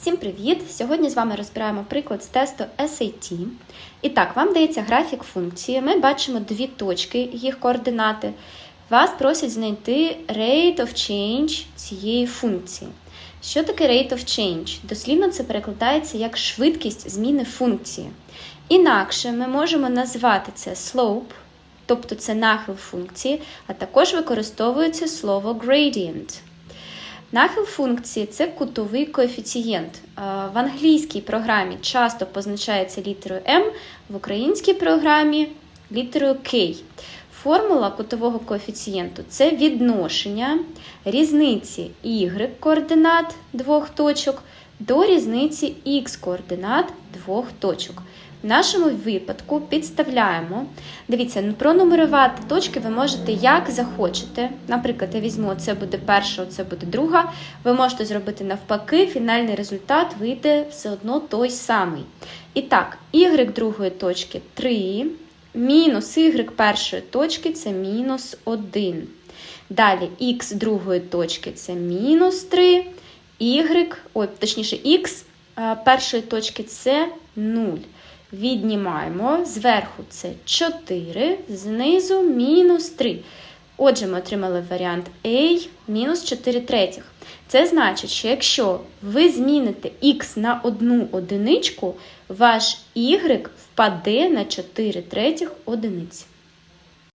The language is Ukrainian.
Всім привіт! Сьогодні з вами розбираємо приклад з тесту SAT. І так, вам дається графік функції. Ми бачимо дві точки, їх координати. Вас просять знайти rate of change цієї функції. Що таке rate of change? Дослівно це перекладається як швидкість зміни функції. Інакше ми можемо назвати це slope, тобто це нахил функції, а також використовується слово gradient. Нахил функції це кутовий коефіцієнт. Е, В англійській програмі часто позначається літерою M, в українській програмі літерою К. Формула кутового коефіцієнту це відношення різниці y координат двох точок до різниці x координат двох точок. В нашому випадку підставляємо. Дивіться, пронумерувати точки ви можете як захочете. Наприклад, я візьму, це буде перша, це буде друга. Ви можете зробити навпаки, фінальний результат вийде все одно той самий. І так, y другої точки 3, мінус y першої точки це мінус 1. Далі х другої точки це мінус 3, y, ой, точніше, х першої точки це 0. Віднімаємо зверху це 4, знизу мінус 3. Отже, ми отримали варіант A мінус 4 третіх. Це значить, що якщо ви зміните х на одну одиничку, ваш y впаде на 4 третіх одиниці.